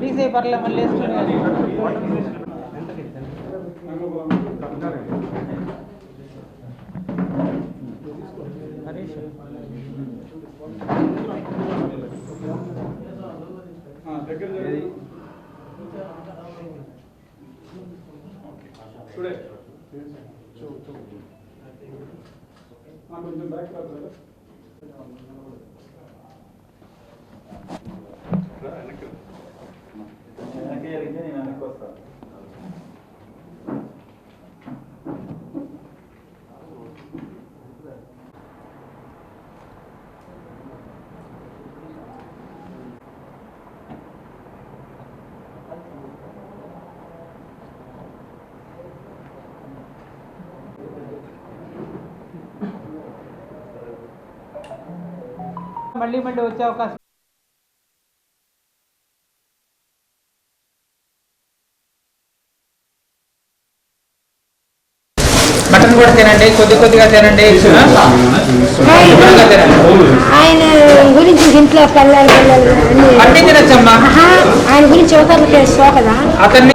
తీసే పర్లే మళ్ళీ వేసుకుని హరీష్ కొంచెం బ్యాక్ వెనక్కి మళ్ళీ మళ్ళీ వచ్చే అవకాశం మటన్ కూడా తినండి కొద్ది కొద్దిగా తినండి ఆయన గురించి ఇంట్లో పిల్లలు పిల్లలు అన్ని. అన్నీ తినచ్చమ్మా ఆయన గురించి సోకదా అతన్ని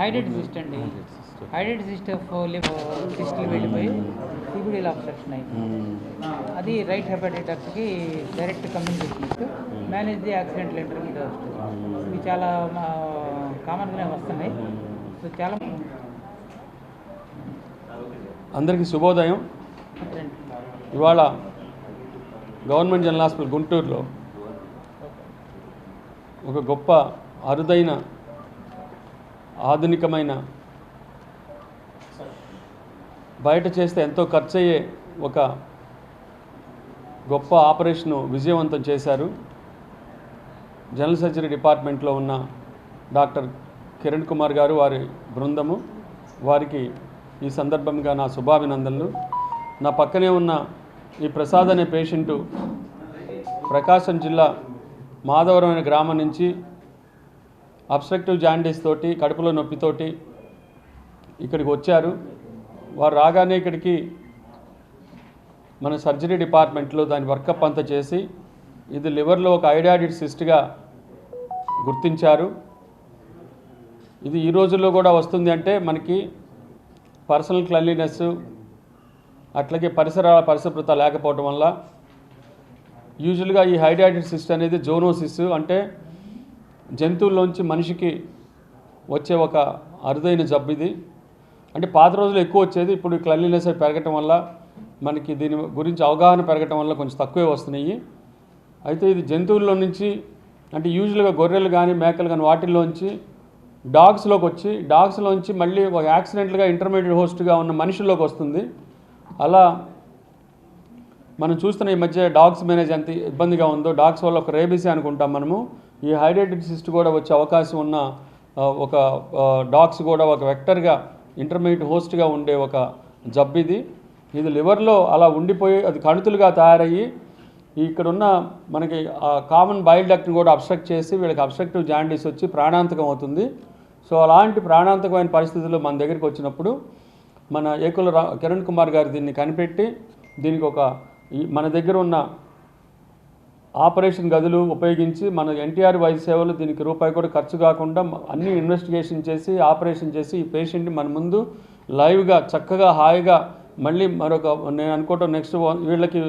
హైడ్రేట్ సిస్ట్ అండి. హైడ్రేట్ సిస్ట్ సిస్ట్కి వెళ్ళిపోయి సిబిడీలో అబ్స్ట్రక్షన్ అయింది. అది right హెపటైటిస్కి direct communication manage the accident వస్తుంది. ఇవి చాలా కామన్గానే వస్తున్నాయి. సో చాలా అందరికీ శుభోదయం. ఇవాళ గవర్నమెంట్ జనరల్ హాస్పిటల్ గుంటూరులో ఒక గొప్ప అరుదైన ఆధునికమైన బయట చేస్తే ఎంతో ఖర్చు అయ్యే ఒక గొప్ప ఆపరేషను విజయవంతం చేశారు. జనరల్ సర్జరీ డిపార్ట్మెంట్లో ఉన్న డాక్టర్ కిరణ్ కుమార్ గారు వారి బృందము. వారికి ఈ సందర్భంగా నా శుభాభినందనలు. నా పక్కనే ఉన్న ఈ ప్రసాద్ అనే పేషెంటు ప్రకాశం జిల్లా మాధవరం అనే గ్రామం నుంచి అబ్స్ట్రక్టివ్ జాండీస్ తోటి కడుపులో నొప్పితోటి ఇక్కడికి వచ్చారు. వారు రాగానే ఇక్కడికి మన సర్జరీ డిపార్ట్మెంట్లో దాని వర్కప్ అంతా చేసి ఇది లివర్లో ఒక ఐడాడిడ్ సిస్ట్గా గుర్తించారు. ఇది ఈ రోజుల్లో కూడా వస్తుంది అంటే మనకి పర్సనల్ క్లెన్లీనెస్ అట్లాగే పరిసరాల పరిశుభ్రత లేకపోవడం వల్ల యూజువల్గా ఈ హైడ్రాయిడెడ్ సిస్ట్ అనేది జోనోసిస్ అంటే జంతువుల్లోంచి మనిషికి వచ్చే ఒక అరుదైన జబ్బు ఇది. అంటే పాత రోజులు ఎక్కువ వచ్చేది ఇప్పుడు క్లెన్లీనెస్ పెరగటం వల్ల మనకి దీని గురించి అవగాహన పెరగటం వల్ల కొంచెం తక్కువే వస్తున్నాయి. అయితే ఇది జంతువుల్లో నుంచి అంటే యూజువల్గా గొర్రెలు కానీ మేకలు కానీ వాటిల్లోంచి డాగ్స్లోకి వచ్చి డాగ్స్లోంచి మళ్ళీ ఒక యాక్సిడెంట్గా ఇంటర్మీడియట్ హోస్ట్గా ఉన్న మనుషుల్లోకి వస్తుంది. అలా మనం చూస్తున్న ఈ మధ్య డాగ్స్ మేనేజ్ ఎంత ఇబ్బందిగా ఉందో డాగ్స్ వల్ల ఒక రేబీసీ అనుకుంటాం మనము. ఈ హైడ్రేటెడ్ సిస్ట్ కూడా వచ్చే అవకాశం ఉన్న ఒక డాగ్స్ కూడా ఒక వెక్టర్గా ఇంటర్మీడియట్ హోస్ట్గా ఉండే ఒక జబ్బు ఇది. ఇది లివర్లో అలా ఉండిపోయి అది కణుతులుగా తయారయ్యి ఇక్కడ ఉన్న మనకి ఆ కామన్ బైల్ డక్ట్ని కూడా అబ్స్ట్రక్ట్ చేసి వీళ్ళకి అబ్స్ట్రక్టివ్ జాండీస్ వచ్చి ప్రాణాంతకం అవుతుంది. సో అలాంటి ప్రాణాంతకమైన పరిస్థితుల్లో మన దగ్గరికి వచ్చినప్పుడు మన ఏకుల రా కిరణ్ కుమార్ గారు దీన్ని కనిపెట్టి దీనికి ఒక ఈ మన దగ్గర ఉన్న ఆపరేషన్ గదులు ఉపయోగించి మన ఎన్టీఆర్ వైద్య సేవలు దీనికి రూపాయి కూడా ఖర్చు కాకుండా అన్ని ఇన్వెస్టిగేషన్ చేసి ఆపరేషన్ చేసి ఈ పేషెంట్ని మన ముందు లైవ్గా చక్కగా హాయిగా మళ్ళీ మరొక నేను అనుకోవటం నెక్స్ట్ వీళ్ళకి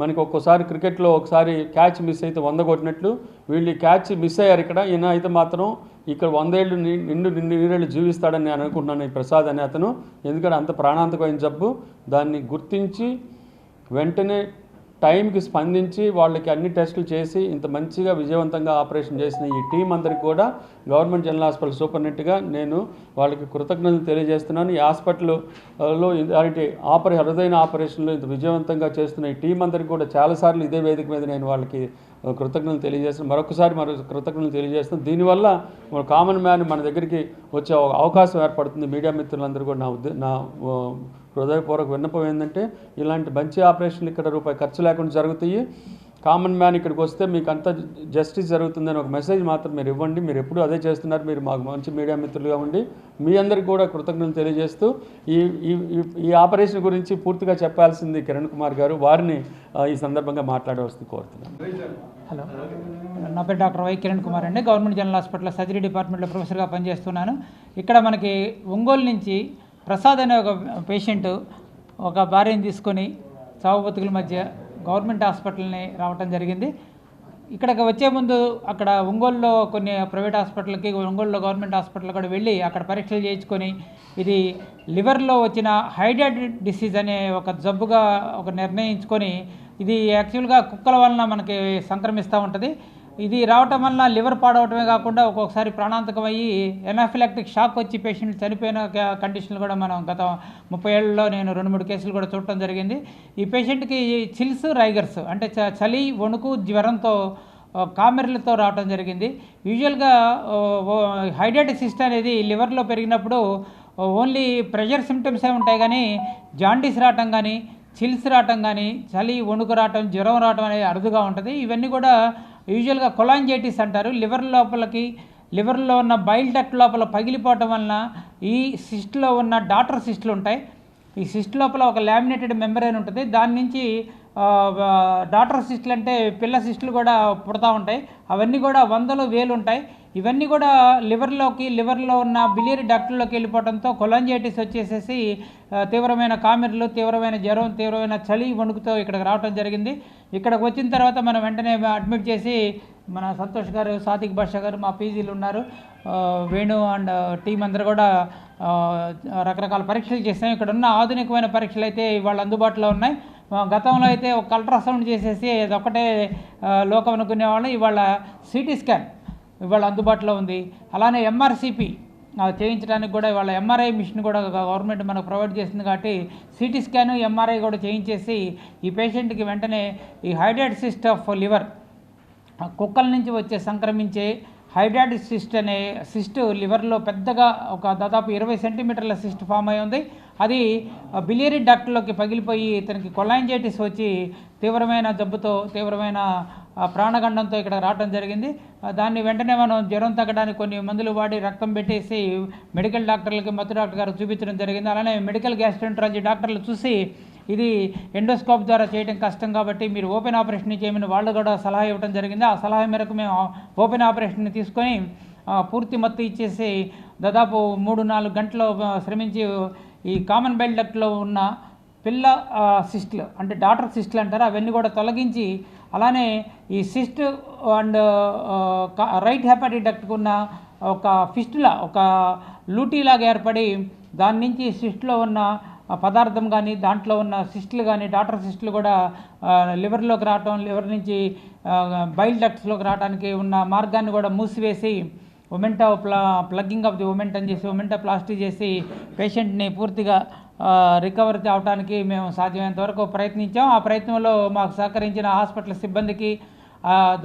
మనకి ఒక్కోసారి క్రికెట్లో ఒకసారి క్యాచ్ మిస్ అయితే వంద కొట్టినట్లు వీళ్ళు క్యాచ్ మిస్ అయ్యారు ఇక్కడ. ఈయన అయితే మాత్రం ఇక్కడ వందేళ్ళు ఏళ్ళు నిండు నిండు నీరేళ్ళు జీవిస్తాడని నేను అనుకుంటున్నాను ఈ ప్రసాద్ అనే అతను. ఎందుకంటే అంత ప్రాణాంతకమైన జబ్బు. దాన్ని గుర్తించి వెంటనే టైంకి స్పందించి వాళ్ళకి అన్ని టెస్టులు చేసి ఇంత మంచిగా విజయవంతంగా ఆపరేషన్ చేసిన ఈ టీం అందరికి కూడా గవర్నమెంట్ జనరల్ హాస్పిటల్ సూపరింటెండెంట్గా నేను వాళ్ళకి కృతజ్ఞతలు తెలియజేస్తున్నాను. ఈ హాస్పిటల్లో ఇలాంటి ఆపరే అరుదైన ఆపరేషన్లు ఇంత విజయవంతంగా చేస్తున్న ఈ టీం అందరికి కూడా చాలాసార్లు ఇదే వేదిక మీద నేను వాళ్ళకి కృతజ్ఞతలు తెలియజేస్తున్నాను. మరొకసారి మరో కృతజ్ఞతలు తెలియజేస్తున్నాను. దీనివల్ల కామన్ మ్యాన్ మన దగ్గరికి వచ్చే ఒక అవకాశం ఏర్పడుతుంది. మీడియా మిత్రులందరూ కూడా నా ఉద్దే నా హృదయపూర్వక విన్నపం ఏంటంటే ఇలాంటి మంచి ఆపరేషన్లు ఇక్కడ రూపాయి ఖర్చు లేకుండా జరుగుతాయి. కామన్ మ్యాన్ ఇక్కడికి వస్తే మీకు అంత జస్టిస్ జరుగుతుందని ఒక మెసేజ్ మాత్రం మీరు ఇవ్వండి. మీరు ఎప్పుడు అదే చేస్తున్నారు. మీరు మాకు మంచి మీడియా మిత్రులుగా ఉండి మీ అందరికి కూడా కృతజ్ఞతలు తెలియజేస్తూ ఈ ఈ ఆపరేషన్ గురించి పూర్తిగా చెప్పాల్సింది కిరణ్ కుమార్ గారు. వారిని ఈ సందర్భంగా మాట్లాడవలసింది కోరుతున్నాను. హలో. నా పేరు డాక్టర్ వై కిరణ్ కుమార్ అండి. గవర్నమెంట్ జనరల్ హాస్పిటల్ సర్జరీ డిపార్ట్మెంట్లో ప్రొఫెసర్గా పనిచేస్తున్నాను. ఇక్కడ మనకి ఒంగోలు నుంచి ప్రసాద్ అనే ఒక పేషెంట్ ఒక భార్యను తీసుకొని చావుబతుకుల మధ్య గవర్నమెంట్ హాస్పిటల్ని రావటం జరిగింది. ఇక్కడికి వచ్చే ముందు అక్కడ ఒంగోలులో కొన్ని ప్రైవేట్ హాస్పిటల్కి ఒంగోలులో గవర్నమెంట్ హాస్పిటల్ కూడా వెళ్ళి అక్కడ పరీక్షలు చేయించుకొని ఇది లివర్లో వచ్చిన హైడెడ్ డిసీజ్ అనే ఒక జబ్బుగా ఒక నిర్ణయించుకొని ఇది యాక్చువల్గా కుక్కల వలన మనకి సంక్రమిస్తూ ఉంటుంది. ఇది రావటం వల్ల లివర్ పాడవటమే కాకుండా ఒక్కొక్కసారి ప్రాణాంతకం అయ్యి ఎనాఫిలాక్టిక్ షాక్ వచ్చి పేషెంట్ చనిపోయిన కండిషన్లు కూడా మనం గత ముప్పై ఏళ్ళలో నేను రెండు మూడు కేసులు కూడా చూడటం జరిగింది. ఈ పేషెంట్కి చిల్స్ రైగర్స్ అంటే చ- చలి వణుకు జ్వరంతో కామెర్లతో రావటం జరిగింది. యూజువల్గా హైడ్రేటిక్ సిస్ట్ అనేది లివర్లో పెరిగినప్పుడు ఓన్లీ ప్రెషర్ సిమ్టమ్సే ఉంటాయి కానీ జాండీస్ రావటం కానీ చిల్స్ రావటం కానీ చలి వణుకు రావటం జ్వరం రావటం అనేది అరుదుగా ఉంటుంది. ఇవన్నీ కూడా యూజువల్గా కొలాంజైటిస్ అంటారు. లివర్ లోపలికి లివర్లో ఉన్న బైల్ డక్ట్ లోపల పగిలిపోవటం వలన ఈ సిస్ట్లో ఉన్న డాటర్ సిస్ట్లు ఉంటాయి. ఈ సిస్ట్ లోపల ఒక లామినేటెడ్ మెంబరైన్ ఉంటుంది. దాని నుంచి డాటర్ సిస్టులు అంటే పిల్ల సిస్టులు కూడా పుడతా ఉంటాయి. అవన్నీ కూడా వందలు వేలు ఉంటాయి. ఇవన్నీ కూడా లివర్లోకి లివర్లో ఉన్న బిలియరీ డాక్టర్లోకి వెళ్ళిపోవడంతో కొలంజైటిస్ వచ్చేసేసి తీవ్రమైన కామెర్లు తీవ్రమైన జ్వరం తీవ్రమైన చలి వణుకుతో ఇక్కడికి రావడం జరిగింది. ఇక్కడికి వచ్చిన తర్వాత మనం వెంటనే అడ్మిట్ చేసి మన సంతోష్ గారు సాతిక్ భాష గారు మా పీజీలు ఉన్నారు. వేణు అండ్ టీం అందరు కూడా రకరకాల పరీక్షలు చేసాం ఇక్కడ ఉన్న ఆధునికమైన పరీక్షలు అయితే వాళ్ళు అందుబాటులో ఉన్నాయి. గతంలో అయితే ఒక అల్ట్రాసౌండ్ చేసేసి అదొక్కటే లోకం అనుకునేవాళ్ళం. ఇవాళ సిటీ స్కాన్ ఇవాళ అందుబాటులో ఉంది. అలానే ఎంఆర్సిపి చేయించడానికి కూడా ఇవాళ ఎంఆర్ఐ మిషన్ కూడా గవర్నమెంట్ మనకు ప్రొవైడ్ చేస్తుంది కాబట్టి సిటీ స్కాన్ ఎంఆర్ఐ కూడా చేయించేసి ఈ పేషెంట్కి వెంటనే ఈ హైడ్రేట్ సిస్ట్ ఆఫ్ లివర్ కుక్కల నుంచి వచ్చే సంక్రమించే హైడ్రాడ్ సిస్ట్ అనే సిస్ట్ లివర్లో పెద్దగా ఒక దాదాపు ఇరవై సెంటీమీటర్ల సిస్ట్ ఫామ్ అయి ఉంది. అది బిలియరీ డాక్టర్లోకి పగిలిపోయి ఇతనికి కొలాంజైటిస్ వచ్చి తీవ్రమైన జబ్బుతో తీవ్రమైన ప్రాణగండంతో ఇక్కడ రావడం జరిగింది. దాన్ని వెంటనే మనం జ్వరం తగ్గడానికి కొన్ని మందులు వాడి రక్తం పెట్టేసి మెడికల్ డాక్టర్లకి మత్తు డాక్టర్ గారు చూపించడం జరిగింది. అలానే మెడికల్ గ్యాస్ట్రెంట్రాలజీ డాక్టర్లు చూసి ఇది ఎండోస్కోప్ ద్వారా చేయడం కష్టం కాబట్టి మీరు ఓపెన్ ఆపరేషన్ చేయమని వాళ్ళు కూడా సలహా ఇవ్వడం జరిగింది. ఆ సలహా మేరకు మేము ఓపెన్ ఆపరేషన్ తీసుకొని పూర్తి మత్తు ఇచ్చేసి దాదాపు మూడు నాలుగు గంటలు శ్రమించి ఈ కామన్ బెల్ట్ డక్ట్లో ఉన్న పిల్ల సిస్ట్లు అంటే డాటర్ సిస్ట్లు అంటారు అవన్నీ కూడా తొలగించి అలానే ఈ సిస్ట్ అండ్ రైట్ హెపాటిక్ డక్ట్కు ఉన్న ఒక ఫిస్టులా ఒక లూటీలాగా ఏర్పడి దాని నుంచి సిస్ట్లో ఉన్న పదార్థం కానీ దాంట్లో ఉన్న సిస్టులు కానీ డాటర్ సిస్టులు కూడా లివర్లోకి రావటం లివర్ నుంచి బైల్ డక్ట్స్లోకి రావడానికి ఉన్న మార్గాన్ని కూడా మూసివేసి ఒమెంటా ప్లా ప్లగ్గింగ్ ఆఫ్ ది ఒమెంట్ అని చేసి ఒమెంటా ప్లాస్టిక్ చేసి పేషెంట్ని పూర్తిగా రికవర్ అవడానికి మేము సాధ్యమైనంత వరకు ప్రయత్నించాం. ఆ ప్రయత్నంలో మాకు సహకరించిన హాస్పిటల్ సిబ్బందికి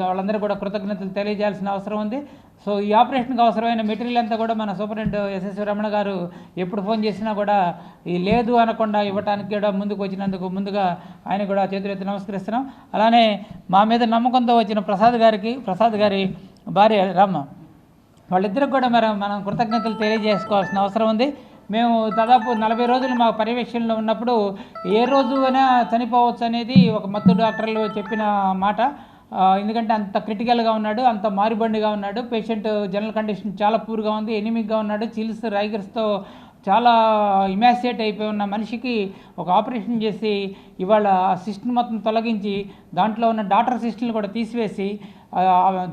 వాళ్ళందరూ కూడా కృతజ్ఞతలు తెలియజేయాల్సిన అవసరం ఉంది. సో ఈ ఆపరేషన్కి అవసరమైన మెటీరియల్ అంతా కూడా మన సూపరింటెండెంట్ ఎస్ఎస్వి రమణ గారు ఎప్పుడు ఫోన్ చేసినా కూడా ఈ లేదు అనకుండా ఇవ్వడానికి కూడా ముందుకు వచ్చినందుకు ముందుగా ఆయన కూడా చేతులెత్తి నమస్కరిస్తున్నాం. అలానే మా మీద నమ్మకంతో వచ్చిన ప్రసాద్ గారికి ప్రసాద్ గారి భార్య రమ్మ వాళ్ళిద్దరికి కూడా మరి మనం కృతజ్ఞతలు తెలియజేసుకోవాల్సిన అవసరం ఉంది. మేము దాదాపు నలభై రోజులు మా పర్యవేక్షణలో ఉన్నప్పుడు ఏ రోజు అయినా చనిపోవచ్చు అనేది ఒక మత్తు డాక్టర్లు చెప్పిన మాట. ఎందుకంటే అంత క్రిటికల్గా ఉన్నాడు అంత మారుబండిగా ఉన్నాడు. పేషెంట్ జనరల్ కండిషన్ చాలా పూర్గా ఉంది ఎనిమిక్గా ఉన్నాడు. చిల్స్ రైగర్స్తో చాలా ఇమాసియేట్ అయిపోయి ఉన్న మనిషికి ఒక ఆపరేషన్ చేసి ఇవాళ ఆ సిస్ట్ని మొత్తం తొలగించి దాంట్లో ఉన్న డాక్టర్ సిస్టమ్ని కూడా తీసివేసి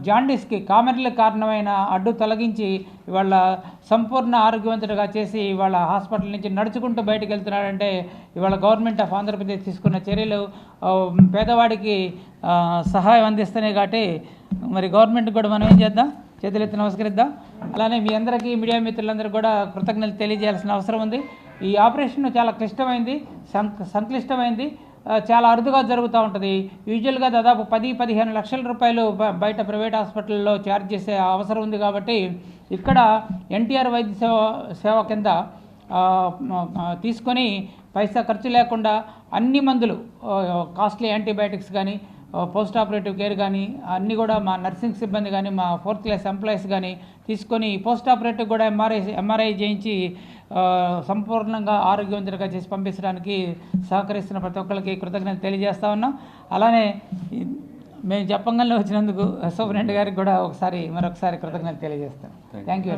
జాండీస్కి కామెర్లకు కారణమైన అడ్డు తొలగించి ఇవాళ సంపూర్ణ ఆరోగ్యవంతుడిగా చేసి ఇవాళ హాస్పిటల్ నుంచి నడుచుకుంటూ బయటకు వెళ్తున్నాడంటే ఇవాళ గవర్నమెంట్ ఆఫ్ ఆంధ్రప్రదేశ్ తీసుకున్న చర్యలు పేదవాడికి సహాయం అందిస్తున్నాయి కాబట్టి మరి గవర్నమెంట్ కూడా మనం ఏం చేద్దాం? చేతులెత్తి నమస్కరిద్దాం. అలానే మీ అందరికీ మీడియా మిత్రులందరూ కూడా కృతజ్ఞతలు తెలియజేయాల్సిన అవసరం ఉంది. ఈ ఆపరేషన్ చాలా క్లిష్టమైంది సంక్లిష్టమైంది చాలా అరుదుగా జరుగుతూ ఉంటుంది. యూజువల్గా దాదాపు పది పదిహేను లక్షల రూపాయలు బ- బయట ప్రైవేట్ హాస్పిటల్లో ఛార్జ్ చేసే అవసరం ఉంది కాబట్టి ఇక్కడ ఎన్టీఆర్ వైద్య సేవ సేవ కింద తీసుకొని పైసా ఖర్చు లేకుండా అన్ని మందులు కాస్ట్లీ యాంటీబయాటిక్స్ కానీ పోస్ట్ ఆపరేటివ్ కేర్ కానీ అన్నీ కూడా మా నర్సింగ్ సిబ్బంది కానీ మా ఫోర్త్ క్లాస్ ఎంప్లాయీస్ కానీ తీసుకొని పోస్ట్ ఆపరేటివ్ కూడా ఎంఆర్ఐ ఎంఆర్ఐ చేయించి సంపూర్ణంగా ఆరోగ్యవంతులుగా చేసి పంపించడానికి సహకరిస్తున్న ప్రతి ఒక్కరికి కృతజ్ఞత తెలియజేస్తా ఉన్నాం. అలానే మేము చెప్పంగానే వచ్చినందుకు సూపరింటెండెంట్ గారికి కూడా ఒకసారి మరొకసారి కృతజ్ఞత తెలియజేస్తాం. Thank you